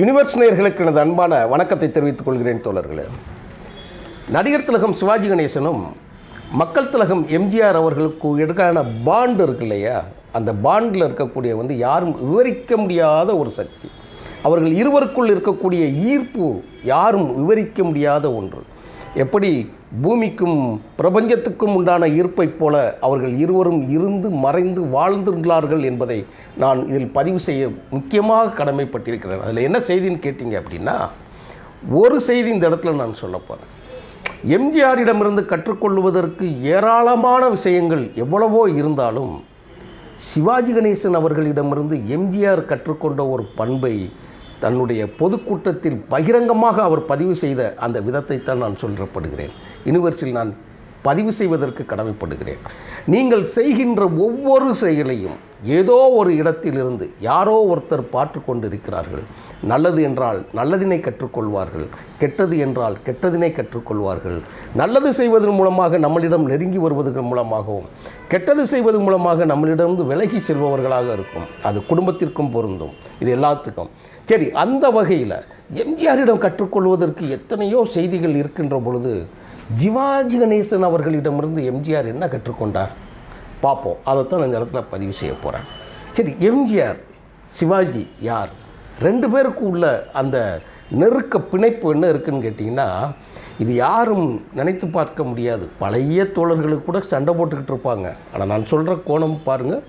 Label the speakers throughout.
Speaker 1: Universe நேயர்களுக்கு எனது அன்பான வணக்கத்தை தெரிவித்துக் கொள்கிறேன் தோழர்களே. நடிகர் திலகம் சிவாஜி கணேசனும் மக்கள் திலகம் எம்ஜிஆர் அவர்களுக்கு எதிரான பாண்டு இருக்கு இல்லையா? அந்த பாண்டில் இருக்கக்கூடிய வந்து யாரும் விவரிக்க முடியாத ஒரு சக்தி. அவர்கள் இருவருக்குள் இருக்கக்கூடிய ஈர்ப்பு யாரும் விவரிக்க முடியாத ஒன்று. எப்படி பூமிக்கும் பிரபஞ்சத்துக்கும் உண்டான ஈர்ப்பைப் போல அவர்கள் இருவரும் இருந்து மறைந்து வாழ்ந்துள்ளார்கள் என்பதை நான் இதில் பதிவு செய்ய முக்கியமாக கடமைப்பட்டிருக்கிறேன். அதில் என்ன செய்தின்னு கேட்டிங்க அப்படின்னா ஒரு செய்தி இந்த இடத்துல நான் சொல்ல போகிறேன் எம்ஜிஆரிடமிருந்து கற்றுக்கொள்வதற்கு ஏராளமான விஷயங்கள் எவ்வளவோ இருந்தாலும் சிவாஜி கணேசன் அவர்களிடமிருந்து எம்ஜிஆர் கற்றுக்கொண்ட ஒரு பண்பை தன்னுடைய பொதுக்கூட்டத்தில் பகிரங்கமாக அவர் பதிவு செய்த அந்த விதத்தைத்தான் நான் சொல்லப்படுகிறேன் யூனிவர்ஸில் நான் பதிவு செய்வதற்கு கடமைப்படுகிறேன். நீங்கள் செய்கின்ற ஒவ்வொரு செயலையும் ஏதோ ஒரு இடத்திலிருந்து யாரோ ஒருத்தர் பார்த்து கொண்டிருக்கிறார்கள். நல்லது என்றால் நல்லதினை கற்றுக்கொள்வார்கள். கெட்டது என்றால் கெட்டதினை கற்றுக்கொள்வார்கள். நல்லது செய்வதன் மூலமாக நம்மளிடம் நெருங்கி வருவதன் மூலமாகவும் கெட்டது செய்வதன் மூலமாக நம்மளிடமிருந்து விலகி செல்பவர்களாக இருக்கும். அது குடும்பத்திற்கும் பொருந்தும். இது எல்லாத்துக்கும். சரி அந்த வகையில் எம்ஜிஆரிடம் கற்றுக்கொள்வதற்கு எத்தனையோ செய்திகள் இருக்கின்ற பொழுது ஜிவாஜி கணேசன் அவர்களிடமிருந்து எம்ஜிஆர் என்ன கற்றுக்கொண்டார்? பார்ப்போம். அதைத்தான் இந்த இடத்துல பதிவு செய்ய போகிறேன் சரி எம்ஜிஆர் சிவாஜி யார்? ரெண்டு பேருக்கு உள்ள அந்த நெருக்க பிணைப்பு என்ன இருக்குன்னு கேட்டிங்கன்னா இது யாரும் நினைத்து பார்க்க முடியாது. பழைய தோழர்களுக்கு கூட சண்டை போட்டுக்கிட்டு இருப்பாங்க. ஆனால் நான் சொல்கிற கோணம் பாருங்கள்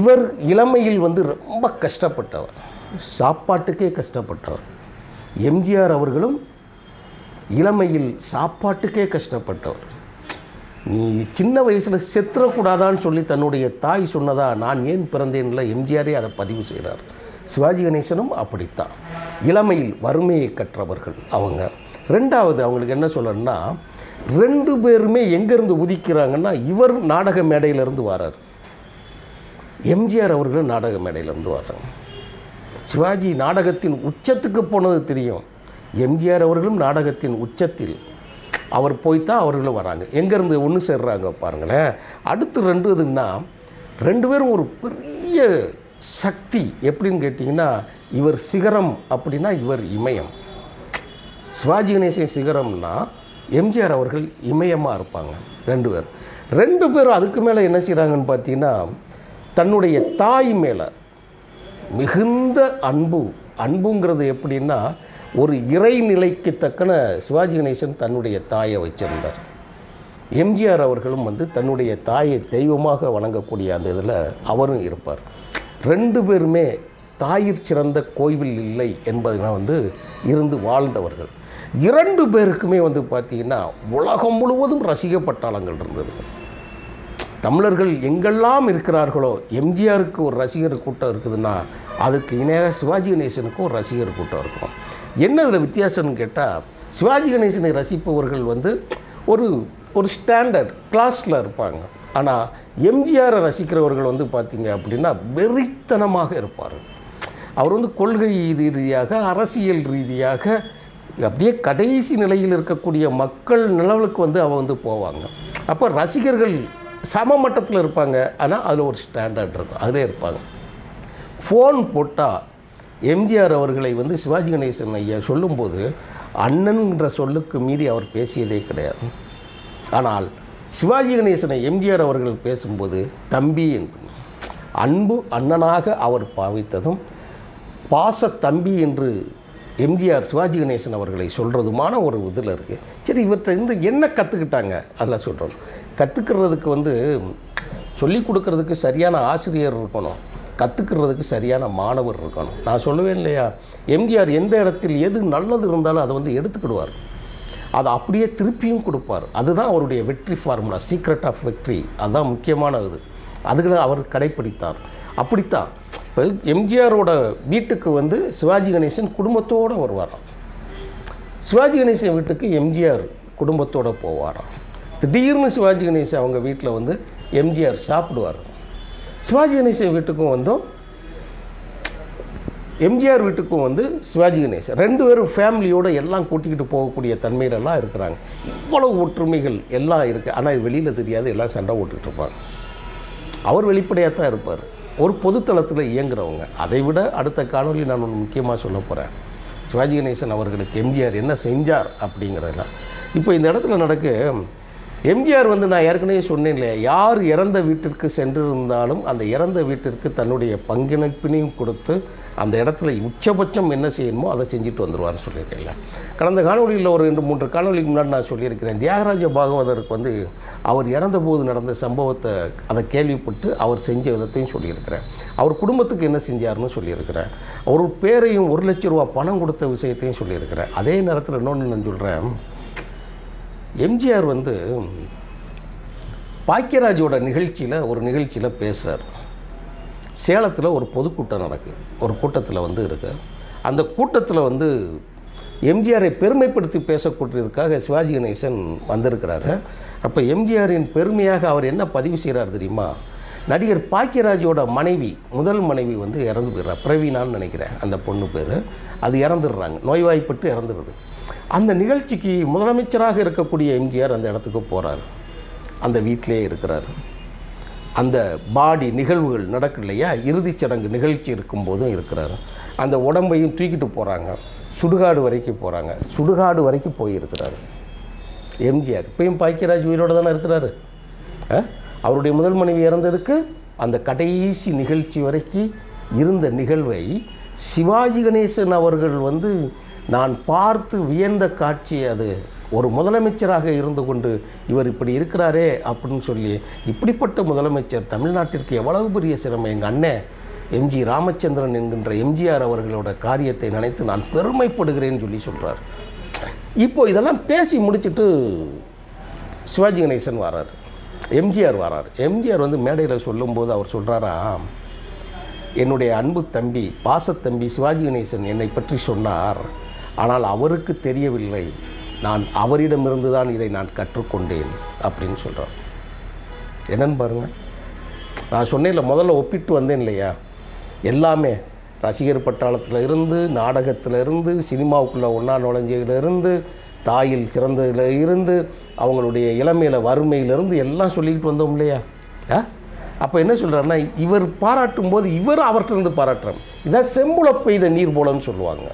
Speaker 1: இவர் இளமையில் வந்து ரொம்ப கஷ்டப்பட்டவர். சாப்பாட்டுக்கே கஷ்டப்பட்டவர் எம்ஜிஆர் அவர்களும் இளமையில் சாப்பாட்டுக்கே கஷ்டப்பட்டவர் நீ சின்ன வயசில் செத்துறக்கூடாதான்னு சொல்லி தன்னுடைய தாய் சொன்னதா நான் ஏன் பிறந்தேன்ல எம்ஜிஆரே அதை பதிவு செய்கிறார். சிவாஜி கணேசனும் அப்படித்தான். இளமையில் வறுமையை கற்றவர்கள் அவங்க. ரெண்டாவது அவங்களுக்கு என்ன சொல்லணும்னா ரெண்டு பேருமே எங்கேருந்து உதிக்கிறாங்கன்னா இவர் நாடக மேடையிலேருந்து வரார். எம்ஜிஆர் அவர்களும் நாடக மேடையிலேருந்து வர்றாங்க. சிவாஜி நாடகத்தின் உச்சத்துக்கு போனது தெரியும். எம்ஜிஆர் அவர்களும் நாடகத்தின் உச்சத்தில். அவர் போய்த்தான் அவர்களும் வராங்க. எங்கேருந்து ஒன்று சேர்றாங்க பாருங்களேன். அடுத்து ரெண்டு இதுன்னா ரெண்டு பேரும் ஒரு பெரிய சக்தி. எப்படின்னு கேட்டிங்கன்னா இவர் சிகரம் அப்படின்னா இவர் இமயம். சிவாஜி கணேசன் சிகரம்னா எம்ஜிஆர் அவர்கள் இமயமாக இருப்பாங்க ரெண்டு பேர். ரெண்டு பேரும் அதுக்கு மேலே என்ன செய்கிறாங்கன்னு பார்த்தீங்கன்னா தன்னுடைய தாய் மேலே மிகுந்த அன்பு. அன்புங்கிறது எப்படின்னா ஒரு இறைநிலைக்கு தக்கன சிவாஜி கணேசன் தன்னுடைய தாயை வச்சிருந்தார். எம்ஜிஆர் அவர்களும் வந்து தன்னுடைய தாயை தெய்வமாக வணங்கக்கூடிய அந்த இதில் அவரும் இருப்பார். ரெண்டு பேருமே தாயிற் சிறந்த கோவில் இல்லை என்பதுனா வந்து இருந்து வாழ்ந்தவர்கள். இரண்டு பேருக்குமே வந்து பார்த்திங்கன்னா உலகம் முழுவதும் ரசிக பட்டாளங்கள் இருந்தது. தமிழர்கள் எங்கெல்லாம் இருக்கிறார்களோ எம்ஜிஆருக்கு ஒரு ரசிகர் கூட்டம் இருக்குதுன்னா அதுக்கு இணையாக சிவாஜி கணேசனுக்கும் ஒரு ரசிகர் கூட்டம் இருக்கும். என்ன இதில் வித்தியாசம்னு கேட்டால் சிவாஜி கணேசனை ரசிப்பவர்கள் வந்து ஒரு ஒரு ஸ்டாண்டர்ட் கிளாஸில் இருப்பாங்க. ஆனால் எம்ஜிஆரை ரசிக்கிறவர்கள் வந்து பார்த்தீங்க அப்படின்னா வெறித்தனமாக இருப்பார் அவர் வந்து கொள்கை ரீதியாக அரசியல் ரீதியாக அப்படியே கடைசி நிலையில் இருக்கக்கூடிய மக்கள் நிலவுக்கு வந்து அவ வந்து போவாங்க. அப்போ ரசிகர்கள் சம மட்டத்தில் இருப்பாங்க. ஆனால் அதில் ஒரு ஸ்டாண்டர்ட் இருக்கும். அதிலே இருப்பாங்க. ஃபோன் போட்டால் எம்ஜிஆர் அவர்களை வந்து சிவாஜி கணேசன் ஐயா சொல்லும்போது அண்ணன்கிற சொல்லுக்கு மீறி அவர் பேசியதே கிடையாது. ஆனால் சிவாஜி கணேசனை எம்ஜிஆர் அவர்கள் பேசும்போது தம்பி என்று அன்பு அண்ணனாக அவர் பாவித்ததும் பாச தம்பி என்று எம்ஜிஆர் சிவாஜி கணேசன் அவர்களை சொல்கிறதுமான ஒரு இதில் இருக்குது சரி இவற்றை இருந்து என்ன கற்றுக்கிட்டாங்க அதில் சொல்கிறோம் கற்றுக்கிறதுக்கு வந்து சொல்லிக் கொடுக்கறதுக்கு சரியான ஆசிரியர் இருக்கணும். கற்றுக்கிறதுக்கு சரியான மாணவர் இருக்கணும். நான் சொல்லுவேன் இல்லையா? எம்ஜிஆர் எந்த இடத்தில் எது நல்லது இருந்தாலும் அதை வந்து எடுத்துக்கிடுவார். அதை அப்படியே திருப்பியும் கொடுப்பார். அதுதான் அவருடைய வெற்றி ஃபார்முலா சீக்ரெட் ஆஃப் வெற்றி அதுதான் முக்கியமான இது அதுகளை அவர் கடைப்பிடித்தார். அப்படித்தான். இப்போ எம்ஜிஆரோட வீட்டுக்கு வந்து சிவாஜி கணேசன் குடும்பத்தோடு வருவாராம். சிவாஜி கணேசன் வீட்டுக்கு எம்ஜிஆர் குடும்பத்தோடு போவாராம். திடீர்னு சிவாஜி கணேசன் அவங்க வீட்டில் வந்து எம்ஜிஆர் சாப்பிடுவார். சிவாஜி கணேசன் வீட்டுக்கும் வந்தோம். எம்ஜிஆர் வீட்டுக்கும் வந்து சிவாஜி கணேசன் ரெண்டு பேரும் ஃபேமிலியோடு எல்லாம் கூட்டிக்கிட்டு போகக்கூடிய தன்மையிலெல்லாம் இருக்கிறாங்க. இவ்வளவு ஒற்றுமைகள் எல்லாம் இருக்குது ஆனால் இது வெளியில் தெரியாது. எல்லாம் சண்டை ஓட்டுக்கிட்டு இருப்பாங்க. அவர் வெளிப்படையாக தான் இருப்பார். ஒரு பொதுத்தளத்தில் இயங்குறவங்க. அதை விட அடுத்த காணொலி நான் ஒன்று முக்கியமாக சொல்ல போகிறேன் சிவாஜி கணேசன் அவர்களுக்கு எம்ஜிஆர் என்ன செஞ்சார் அப்படிங்கிறதெல்லாம். இப்போ இந்த இடத்துல நடக்க எம்ஜிஆர் வந்து நான் ஏற்கனவே சொன்னேன் இல்லையா யார் இறந்த வீட்டிற்கு சென்றிருந்தாலும் அந்த இறந்த வீட்டிற்கு தன்னுடைய பங்கிணைப்பினையும் கொடுத்து அந்த இடத்துல உச்சபட்சம் என்ன செய்யணுமோ அதை செஞ்சுட்டு வந்துடுவார்னு சொல்லியிருக்கேன்ல கடந்த காணொலியில் ஒரு ரெண்டு மூன்று காணொலிக்கு முன்னாடி நான் சொல்லியிருக்கிறேன் தியாகராஜ பாகவதருக்கு வந்து அவர் இறந்தபோது நடந்த சம்பவத்தை அதை கேள்விப்பட்டு அவர் செஞ்ச விதத்தையும் சொல்லியிருக்கிறேன். அவர் குடும்பத்துக்கு என்ன செஞ்சாருன்னு சொல்லியிருக்கிறேன். அவர் பேரையும் ஒரு லட்ச ரூபா பணம் கொடுத்த விஷயத்தையும் சொல்லியிருக்கிறேன். அதே நேரத்தில் இன்னொன்று நான் சொல்கிறேன் எம்ஜிஆர் வந்து பாக்கியராஜோட நிகழ்ச்சியில் ஒரு நிகழ்ச்சியில் பேசுகிறார் சேலத்தில் ஒரு பொதுக்கூட்டம் நடக்கு. ஒரு கூட்டத்தில் வந்து இருக்கு. அந்த கூட்டத்தில் வந்து எம்ஜிஆரை பெருமைப்படுத்தி பேசக்கூடியதுக்காக சிவாஜி கணேசன் வந்திருக்கிறாரு. அப்போ எம்ஜிஆரின் பெருமையாக அவர் என்ன பதிவு செய்கிறார் தெரியுமா? நடிகர் பாக்கியராஜோட மனைவி முதல் மனைவி வந்து இறந்து போயிடுறா. பிரவீனான்னு நினைக்கிறேன். அந்த பொண்ணு பேர். அது இறந்துடுறாங்க. நோய்வாய்ப்பட்டு இறந்துடுது. அந்த நிகழ்ச்சிக்கு முதலமைச்சராக இருக்கக்கூடிய எம்ஜிஆர் அந்த இடத்துக்கு போகிறார் அந்த வீட்டிலே இருக்கிறார். அந்த பாடி நிகழ்வுகள் நடக்கு இல்லையா? இறுதிச் சடங்கு நிகழ்ச்சி இருக்கும்போதும் இருக்கிறார். அந்த உடம்பையும் தூக்கிட்டு போகிறாங்க சுடுகாடு வரைக்கும் போகிறாங்க சுடுகாடு வரைக்கும் போயிருக்கிறாரு. எம்ஜிஆர். இப்பயும் பாக்கியராஜ் உயிரோடு தானே இருக்கிறாரு? ஆ? அவருடைய முதல் மனைவி இறந்ததுக்கு அந்த கடைசி நிகழ்ச்சி வரைக்கும் இருந்த நிகழ்வை சிவாஜி கணேசன் அவர்கள் வந்து நான் பார்த்து வியந்த காட்சி அது. ஒரு முதலமைச்சராக இருந்து கொண்டு இவர் இப்படி இருக்கிறாரே அப்படின்னு சொல்லி இப்படிப்பட்ட முதலமைச்சர் தமிழ்நாட்டிற்கு எவ்வளவு பெரிய சிரமம். எங்கள் அண்ணன் எம்ஜி ராமச்சந்திரன் என்கின்ற எம்ஜிஆர் அவர்களோட காரியத்தை நினைத்து நான் பெருமைப்படுகிறேன்னு சொல்லி சொல்கிறார் இப்போ இதெல்லாம் பேசி முடிச்சுட்டு சிவாஜி கணேசன் வராரு எம்ஜிஆர் வரார். எம்ஜிஆர் வந்து மேடையில் சொல்லும்போது அவர் சொல்கிறாரா என்னுடைய அன்பு தம்பி பாசத்தம்பி சிவாஜி கணேசன் என்னை பற்றி சொன்னார். ஆனால் அவருக்கு தெரியவில்லை. நான் அவரிடமிருந்து தான் இதை நான் கற்றுக்கொண்டேன் அப்படின்னு சொல்கிறார் என்னன்னு பாருங்கள் நான் சொன்னேன்ல முதல்ல ஒப்பிட்டு வந்தேன் இல்லையா? எல்லாமே ரசிகர் பட்டாளத்தில் இருந்து நாடகத்தில் இருந்து சினிமாவுக்குள்ளே ஒன்றா நுழைஞ்சதுல இருந்து தாயில் சிறந்ததில் இருந்து அவங்களுடைய இளமையில் வறுமையிலிருந்து எல்லாம் சொல்லிக்கிட்டு வந்தோம் இல்லையா? ஆ? அப்போ என்ன சொல்கிறாருன்னா இவர் பாராட்டும் போது இவர் அவர்கிட்ட பாராட்டுறார். இதான் செம்புல பெய்த நீர் போலன்னு சொல்லுவாங்க.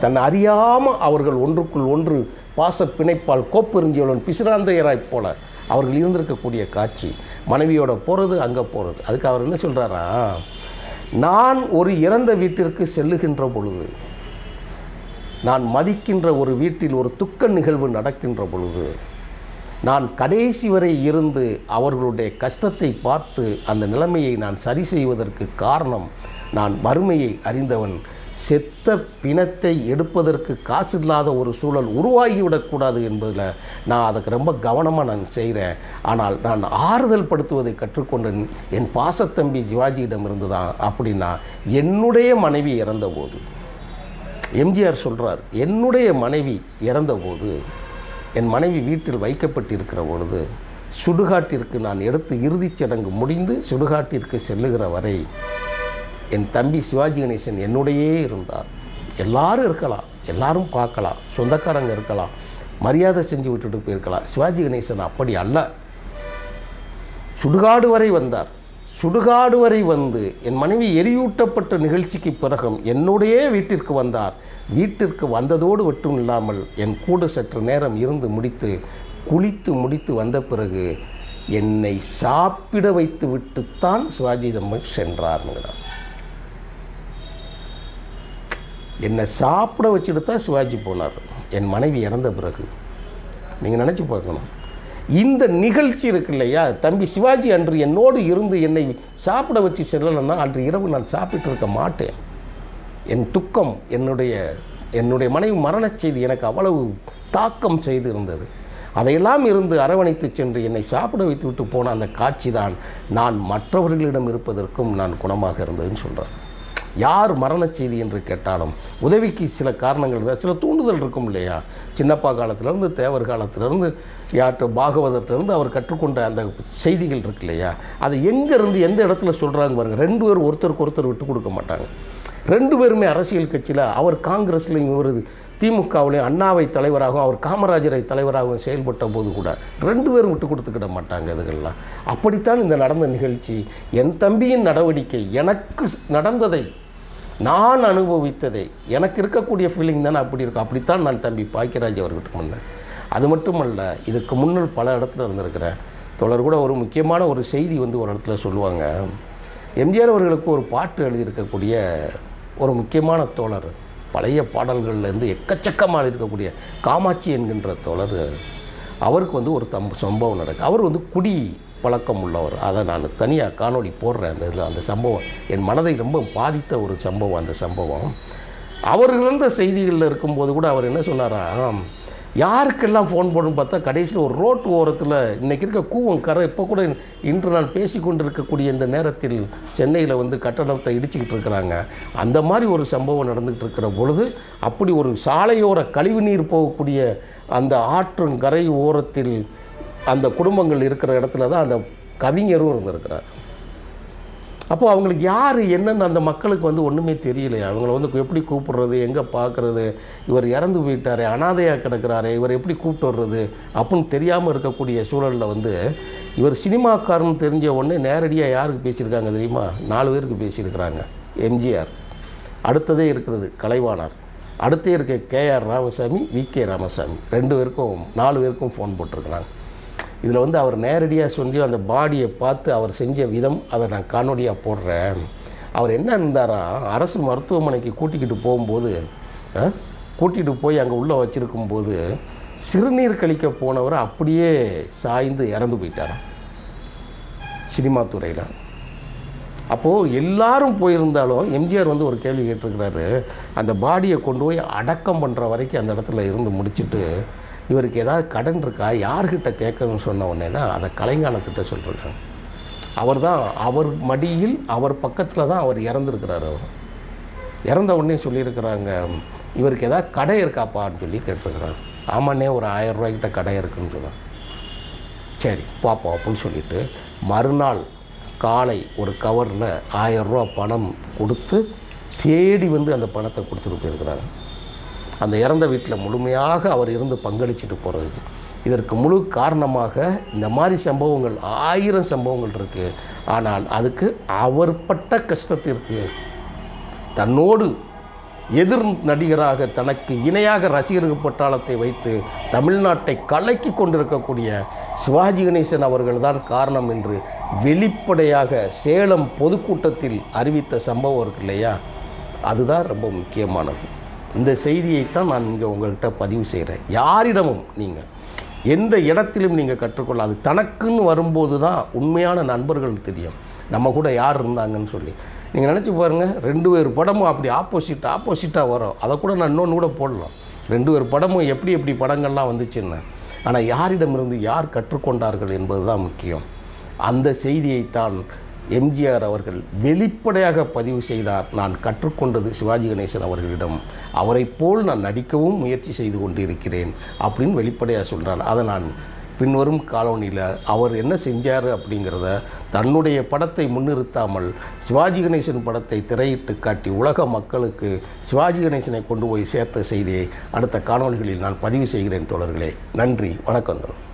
Speaker 1: தன்னை அறியாமல் அவர்கள் ஒன்றுக்குள் ஒன்று பாச பிணைப்பால் கோப்பெருஞ்சியவளன் பிசிராந்தையராய் போல அவர்கள் இருந்திருக்கக்கூடிய காட்சி. மனைவியோட போகிறது அங்கே போகிறது அதுக்கு அவர் என்ன சொல்கிறாரா நான் ஒரு இறந்த வீட்டிற்கு செல்லுகின்ற பொழுது நான் மதிக்கின்ற ஒரு வீட்டில் ஒரு துக்க நிகழ்வு நடக்கின்ற பொழுது நான் கடைசி வரை இருந்து அவர்களுடைய கஷ்டத்தை பார்த்து அந்த நிலைமையை நான் சரி செய்வதற்கு காரணம் நான் வறுமையை அறிந்தவன். செத்த பிணத்தை எடுப்பதற்கு காசு இல்லாத ஒரு சூழல் உருவாகிவிடக்கூடாது என்பதில் நான் அதுக்கு ரொம்ப கவனமாக நான் செய்கிறேன் ஆனால் நான் ஆறுதல் படுத்துவதை கற்றுக்கொண்டேன் என் பாசத்தம்பி சிவாஜியிடமிருந்து தான் அப்படின்னா என்னுடைய மனைவி இறந்தபோது எம்ஜிஆர் சொல்கிறார் என்னுடைய மனைவி இறந்தபோது என் மனைவி வீட்டில் வைக்கப்பட்டிருக்கிற பொழுது சுடுகாட்டிற்கு நான் எடுத்து இறுதிச் சடங்கு முடிந்து சுடுகாட்டிற்கு செல்லுகிற வரை என் தம்பி சிவாஜி கணேசன் என்னுடையே இருந்தார். எல்லாரும் இருக்கலாம் எல்லாரும் பார்க்கலாம் சொந்தக்காரங்க இருக்கலாம் மரியாதை செஞ்சு விட்டுட்டு போயிருக்கலாம். சிவாஜி கணேசன் அப்படி அல்ல. சுடுகாடு வரை வந்தார். சுடுகாடு வரை வந்து என் மனைவி எரியூட்டப்பட்ட நிகழ்ச்சிக்கு பிறகும் என்னுடைய வீட்டிற்கு வந்தார். வீட்டிற்கு வந்ததோடு மட்டும் இல்லாமல் என் கூட சற்று நேரம் இருந்து முடித்து குளித்து முடித்து வந்த பிறகு என்னை சாப்பிட வைத்து விட்டுத்தான் சிவாஜி தம்மன் சென்றார்ங்கிறார் என்னை சாப்பிட வச்சுட்டு தான் சிவாஜி போனார். என் மனைவி இறந்த பிறகு. நீங்கள் நினச்சி பார்க்கணும். இந்த நிகழ்ச்சி இருக்கு இல்லையா? தம்பி சிவாஜி அன்று என்னோடு இருந்து என்னை சாப்பிட வச்சு செல்லலைன்னா அன்று இரவு நான் சாப்பிட்டு இருக்க மாட்டேன். என் துக்கம் என்னுடைய என்னுடைய மனைவி மரணச் செய்தி எனக்கு அவ்வளவு தாக்கம் செய்து இருந்தது அதையெல்லாம் இருந்து அரவணைத்து சென்று என்னை சாப்பிட வைத்து விட்டு போன அந்த காட்சி தான் நான் மற்றவர்களிடம் இருப்பதற்கும் நான் குணமாக இருந்ததுன்னு சொல்கிறேன் யார் மரணச் செய்தி என்று கேட்டாலும் உதவிக்கு சில காரணங்கள் இருந்தால் சில தூண்டுதல் இருக்கும் இல்லையா? சின்னப்பா காலத்திலேருந்து தேவர் காலத்திலேருந்து யார்கிட்ட பாகவதத்திலிருந்து அவர் கற்றுக்கொண்ட அந்த செய்திகள் இருக்கு இல்லையா? அது எங்கேருந்து எந்த இடத்துல சொல்கிறாங்க பாருங்கள் ரெண்டு பேரும் ஒருத்தருக்கு ஒருத்தர் விட்டு கொடுக்க மாட்டாங்க. ரெண்டு பேருமே அரசியல் கட்சியில் அவர் காங்கிரஸ்லையும் இவர் திமுகவிலையும் அண்ணாவை தலைவராகவும் அவர் காமராஜரை தலைவராகவும் செயல்பட்ட போது கூட ரெண்டு பேரும் விட்டு கொடுத்துக்கிட மாட்டாங்க இதுகள்லாம். அப்படித்தான் இந்த நடந்த நிகழ்ச்சி. என் தம்பியின் நடவடிக்கை எனக்கு நடந்ததை நான் அனுபவித்ததை எனக்கு இருக்கக்கூடிய ஃபீலிங் தானே அப்படி இருக்கும். அப்படித்தான் நான் தம்பி பாக்கியராஜ் அவர்கிட்ட முன்னேன் அது மட்டுமல்ல இதுக்கு முன்னர் பல இடத்துல இருந்திருக்கிறேன் தொடர் கூட ஒரு முக்கியமான ஒரு செய்தி வந்து ஒரு இடத்துல சொல்லுவாங்க. எம்ஜிஆர் அவர்களுக்கு ஒரு பாட்டு எழுதியிருக்கக்கூடிய ஒரு முக்கியமான தோழர். பழைய பாடல்கள்லேருந்து எக்கச்சக்கமாக இருக்கக்கூடிய காமாட்சி என்கின்ற தோழர் அவருக்கு வந்து ஒரு தம் சம்பவம் நடக்கு. அவர் வந்து குடி பழக்கம் உள்ளவர். அதை நான் தனியாக காணொளி போடுறேன். அந்த இதில் அந்த சம்பவம் என் மனதை ரொம்ப பாதித்த ஒரு சம்பவம் அந்த சம்பவம். அவர் இருந்த செய்திகளில் இருக்கும்போது கூட அவர் என்ன சொன்னாரா யாருக்கெல்லாம் ஃபோன் போடணும்னு பார்த்தா கடைசியில் ஒரு ரோட்டு ஓரத்தில் இன்றைக்கி இருக்க கூவம் கரை இப்போ கூட இன்று நான் பேசி கொண்டிருக்கக்கூடிய இந்த நேரத்தில் சென்னையில் வந்து கட்டடத்தை இடிச்சுக்கிட்டு இருக்கிறாங்க. அந்த மாதிரி ஒரு சம்பவம் நடந்துக்கிட்டு இருக்கிற பொழுது அப்படி ஒரு சாலையோர கழிவுநீர் போகக்கூடிய அந்த ஆற்றும் கரை ஓரத்தில் அந்த குடும்பங்கள் இருக்கிற இடத்துல தான் அந்த கவிஞரும் இருந்திருக்கிறார். அப்போது அவங்களுக்கு யார் என்னென்னு அந்த மக்களுக்கு வந்து ஒன்றுமே தெரியலையா. அவங்கள வந்து எப்படி கூப்பிடுறது எங்கே பார்க்குறது இவர் இறந்து போயிட்டாரே அனாதையாக கிடக்கிறாரே இவர் எப்படி கூப்பிட்டு வர்றது அப்படின்னு தெரியாமல் இருக்கக்கூடிய சூழலில் வந்து இவர் சினிமாக்காரன் தெரிஞ்ச உடனே நேரடியாக யாருக்கு பேசியிருக்காங்க தெரியுமா? நாலு பேருக்கு பேசியிருக்கிறாங்க. எம்ஜிஆர். அடுத்ததே இருக்கிறது கலைவாணர். அடுத்தே இருக்க K R Ramasamy V K Ramasamy. ரெண்டு பேருக்கும் நாலு பேருக்கும் ஃபோன் போட்டிருக்கிறாங்க. இதில் வந்து அவர் நேரடியாக சொல்லி அந்த பாடியை பார்த்து அவர் செஞ்ச விதம் அதை நான் காணொலியாக போடுறேன். அவர் என்ன இருந்தாராம் அரசு மருத்துவமனைக்கு கூட்டிக்கிட்டு போகும்போது கூட்டிகிட்டு போய் அங்கே உள்ளே வச்சுருக்கும்போது சிறுநீர் கழிக்க போனவர் அப்படியே சாய்ந்து இறந்து போயிட்டாராம் சினிமா துறையில். அப்போது எல்லாரும் போயிருந்தாலும் எம்ஜிஆர் வந்து ஒரு கேள்வி கேட்டிருக்கிறாரு. அந்த பாடியை கொண்டு போய் அடக்கம் பண்ணுற வரைக்கும் அந்த இடத்துல இருந்து முடிச்சுட்டு இவருக்கு ஏதாவது கடன் இருக்கா? யார்கிட்ட கேட்கணும்னு சொன்ன உடனே தான் அதை கலைஞானத்திட்ட சொல்லிருக்காங்க அவர் தான் அவர் மடியில் அவர் பக்கத்தில் தான் அவர் இறந்துருக்கிறார் அவர். இறந்த உடனே சொல்லியிருக்கிறாங்க இவருக்கு ஏதாவது கடை இருக்காப்பான்னு சொல்லி கேட்டிருக்கிறாங்க. ஆமாண்ணே ஒரு ஆயிரம் ரூபாய்க்கிட்ட கடை இருக்குன்னு சொன்னாங்க. சரி பார்ப்போம் அப்படின்னு சொல்லிட்டு மறுநாள் காலை ஒரு கவரில் ஆயரூவா பணம் கொடுத்து தேடி வந்து அந்த பணத்தை கொடுத்துட்டு போயிருக்கிறாங்க. அந்த இறந்த வீட்டில் முழுமையாக அவர் இருந்து பங்களிச்சுட்டு போகிறதுக்கு இதற்கு முழு காரணமாக இந்த மாதிரி சம்பவங்கள் ஆயிரம் சம்பவங்கள் இருக்குது ஆனால் அதுக்கு அவர் பட்ட கஷ்டத்திற்கு தன்னோடு எதிர் நடிகராக தனக்கு இணையாக ரசிகர்கள் பட்டாளத்தை வைத்து தமிழ்நாட்டை கலக்கி கொண்டிருக்கக்கூடிய சிவாஜி கணேசன் அவர்கள்தான் காரணம் என்று வெளிப்படையாக சேலம் பொதுக்கூட்டத்தில் அறிவித்த சம்பவம் இருக்கு இல்லையா? அதுதான் ரொம்ப முக்கியமானது. இந்த செய்தியைத்தான் நான் இங்கே உங்கள்கிட்ட பதிவு செய்கிறேன் யாரிடமும் நீங்கள் எந்த இடத்திலும் நீங்கள் கற்றுக்கொள்ளாது தனக்குன்னு வரும்போது தான் உண்மையான நண்பர்கள் தெரியும். நம்ம கூட யார் இருந்தாங்கன்னு சொல்லி. நீங்கள் நினச்சி பாருங்கள் ரெண்டு பேர் படமும் அப்படி ஆப்போசிட் ஆப்போசிட்டாக வரும். அதை கூட நான் இன்னொன்று கூட போடலாம். ரெண்டு பேர் படமும் எப்படி எப்படி படங்கள்லாம் வந்துச்சுன்னு. ஆனால் யாரிடமிருந்து யார் கற்றுக்கொண்டார்கள் என்பது தான் முக்கியம். அந்த செய்தியைத்தான் எம்ஜிஆர் அவர்கள் வெளிப்படையாக பதிவு செய்தார். நான் கற்றுக்கொண்டது சிவாஜி கணேசன் அவர்களிடம். அவரைப் போல் நான் நடிக்கவும் முயற்சி செய்து கொண்டிருக்கிறேன் அப்படின்னு வெளிப்படையாக சொல்கிறார் அதை நான் பின்வரும் காலோனியில் அவர் என்ன செஞ்சார் அப்படிங்கிறத தன்னுடைய படத்தை முன்னிறுத்தாமல் சிவாஜி கணேசன் படத்தை திரையிட்டு காட்டி உலக மக்களுக்கு சிவாஜி கணேசனை கொண்டு போய் சேர்த்த செய்தியை அடுத்த காணொளிகளில் நான் பதிவு செய்கிறேன் தோழர்களே. நன்றி. வணக்கம்